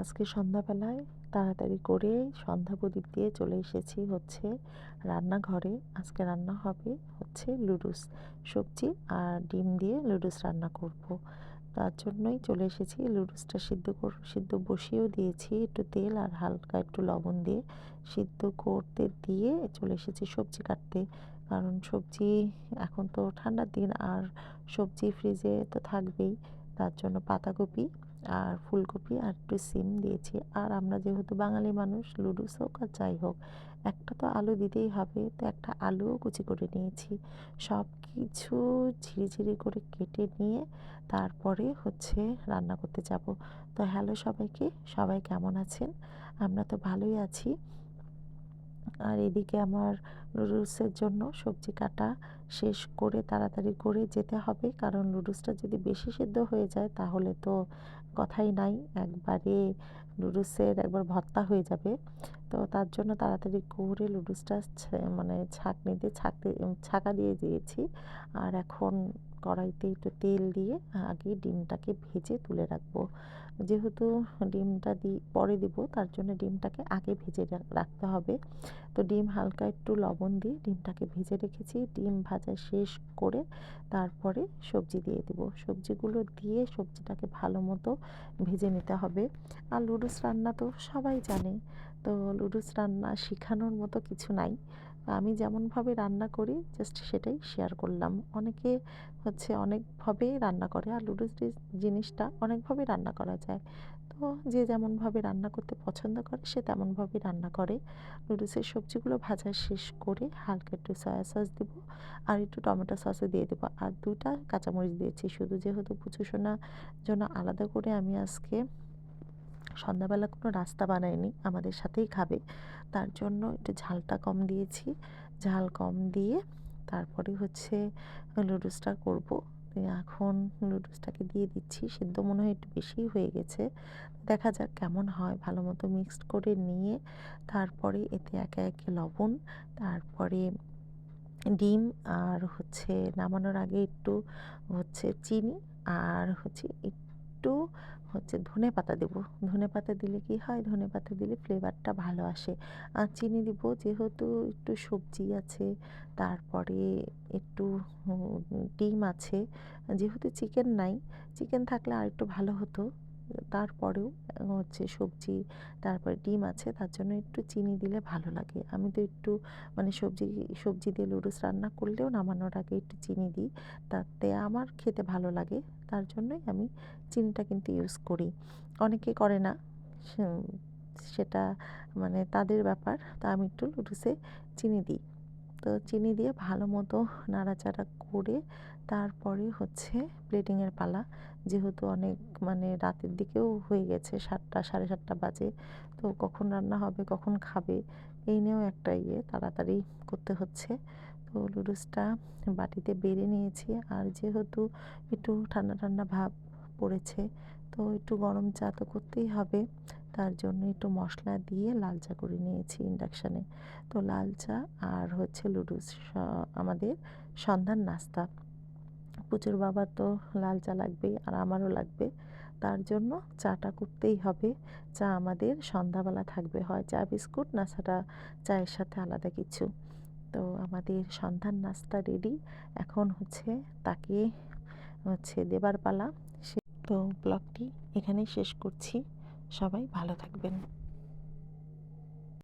আজকে সন্ধ্যাবেলায় তাড়াতাড়ি করে সন্ধ্যা প্রদীপ দিয়ে চলে এসেছি হচ্ছে রান্নাঘরে। আজকে রান্না হবে হচ্ছে লুডুস, সবজি আর ডিম দিয়ে লুডুস রান্না করব। তার জন্যই চলে এসেছি। লুডুসটা সিদ্ধ সিদ্ধ বসিয়েও দিয়েছি একটু তেল আর হালকা একটু লবণ দিয়ে সিদ্ধ করতে দিয়ে চলে এসেছি সবজি কাটতে। কারণ সবজি এখন তো ঠান্ডার দিন আর সবজি ফ্রিজে তো থাকবেই। তার জন্য পাতাকপি আর ফুলকপি আর একটু সিম দিয়েছি। আর আমরা যেহেতু বাঙালি মানুষ লুডুস হোক আর যাই হোক, একটা তো আলু দিতেই হবে, তো একটা আলুও কুচি করে নিয়েছি। সব কিছু ঝিরিঝিরি করে কেটে নিয়ে তারপরে হচ্ছে রান্না করতে যাব। তো হ্যালো সবাইকে, সবাই কেমন আছেন? আমরা তো ভালোই আছি। আর এদিকে আমার নুডলসের জন্য সবজি কাটা শেষ করে তাড়াতাড়ি করে যেতে হবে। কারণ নুডলসটা যদি বেশি সেদ্ধ হয়ে যায়, তাহলে তো কথাই নাই। একবারে নুডলসের একবার ভর্তা হয়ে যাবে। তো তার জন্য তাড়াতাড়ি করে লুডুসটা মানে ছাঁকনিতে ছাঁকতে ছাঁকা দিয়ে দিয়েছি। আর এখন কড়াইতে একটু তেল দিয়ে আগে ডিমটাকে ভেজে তুলে রাখব। যেহেতু ডিমটা দি, পরে দিব, তার জন্য ডিমটাকে আগে ভেজে রাখতে হবে। তো ডিম হালকা একটু লবণ দিয়ে ডিমটাকে ভেজে রেখেছি। ডিম ভাজা শেষ করে তারপরে সবজি দিয়ে দেব। সবজিগুলো দিয়ে সবজিটাকে ভালো মতো ভেজে নিতে হবে। আর লুডুস রান্না তো সবাই জানে। তো লুডুস রান্না শেখানোর মতো কিছু নাই। আমি যেমনভাবে রান্না করি জাস্ট সেটাই শেয়ার করলাম। অনেকে হচ্ছে অনেকভাবেই রান্না করে আর লুডুস জিনিসটা অনেকভাবে রান্না করা যায়। তো যে যেমনভাবে রান্না করতে পছন্দ করে, সে তেমনভাবেই রান্না করে। লুডুসের সবজিগুলো ভাজা শেষ করে হালকা একটু সয়া সস দেবো আর একটু টমেটো সসও দিয়ে দেবো। আর দুটা কাঁচামরিচ দিয়েছি। শুধু যেহেতু পুচু সোনা জন্য আলাদা করে আমি আজকে সন্ধ্যাবেলা কোনো রাস্তা বানায়নি, আমাদের সাথেই খাবে। তার জন্য একটু ঝালটা কম দিয়েছি। ঝাল কম দিয়ে তারপরে হচ্ছে লুডুসটা করব। এখন লুডুসটাকে দিয়ে দিচ্ছি, সিদ্ধ মনে হয় একটু বেশিই হয়ে গেছে। দেখা যাক কেমন হয়, ভালো মতো মিক্সড করে নিয়ে তারপরে এতে একে একে লবণ, তারপরে ডিম আর হচ্ছে নামানোর আগে একটু হচ্ছে চিনি আর হচ্ছে একটু হচ্ছে ধনে পাতা দেবো। ধনে পাতা দিলে কি হয়? ধনে পাতা দিলে ফ্লেভারটা ভালো আসে। আর চিনি দিব যেহেতু একটু সবজি আছে, তারপরে একটু ডিম আছে, যেহেতু চিকেন নাই চিকেন থাকলে আর একটু ভালো হতো। তারপরেও হচ্ছে সবজি, তারপরে ডিম আছে, তার জন্য একটু চিনি দিলে ভালো লাগে। আমি তো একটু মানে সবজি সবজি দিয়ে লুডুস রান্না করলেও নামানোর আগে একটু চিনি দিই, তাতে আমার খেতে ভালো লাগে, তার জন্যই আমি চিনিটা কিন্তু ইউজ করি। অনেকে করে না সেটা মানে তাদের ব্যাপার, তা আমি একটু লুডুসে চিনি দিই। তো চিনি দিয়ে ভালো মতো নাড়াচাড়া করে তারপরে হচ্ছে প্লেটিংয়ের পালা। যেহেতু অনেক মানে রাতের দিকেও হয়ে গেছে, সাতটা, সাড়ে সাতটা বাজে, তো কখন রান্না হবে, কখন খাবে, এই নিয়েও একটা ইয়ে তাড়াতাড়ি করতে হচ্ছে। তো লুডুসটা বাটিতে বেড়ে নিয়েছি আর যেহেতু একটু ঠান্ডা ঠান্ডা ভাব পড়েছে, তো একটু গরম চা তো করতেই হবে। তার জন্য একটু মশলা দিয়ে লাল চা করে নিয়েছি ইন্ডাকশানে তো লাল চা আর হচ্ছে লুডুস আমাদের সন্ধ্যার নাস্তা। পুজোর বাবার তো লাল চা লাগবেই আর আমারও লাগবে। তার জন্য চাটা করতেই হবে। চা আমাদের সন্ধ্যাবেলা থাকবে, হয় চা, বিস্কুট না সেটা চায়ের সাথে আলাদা কিছু। তো আমাদের সন্ধ্যার নাস্তা রেডি এখন হচ্ছে তাকে হচ্ছে দেবার পালা। সে তো ব্লগটি এখানেই শেষ করছি। সবাই ভালো থাকবেন।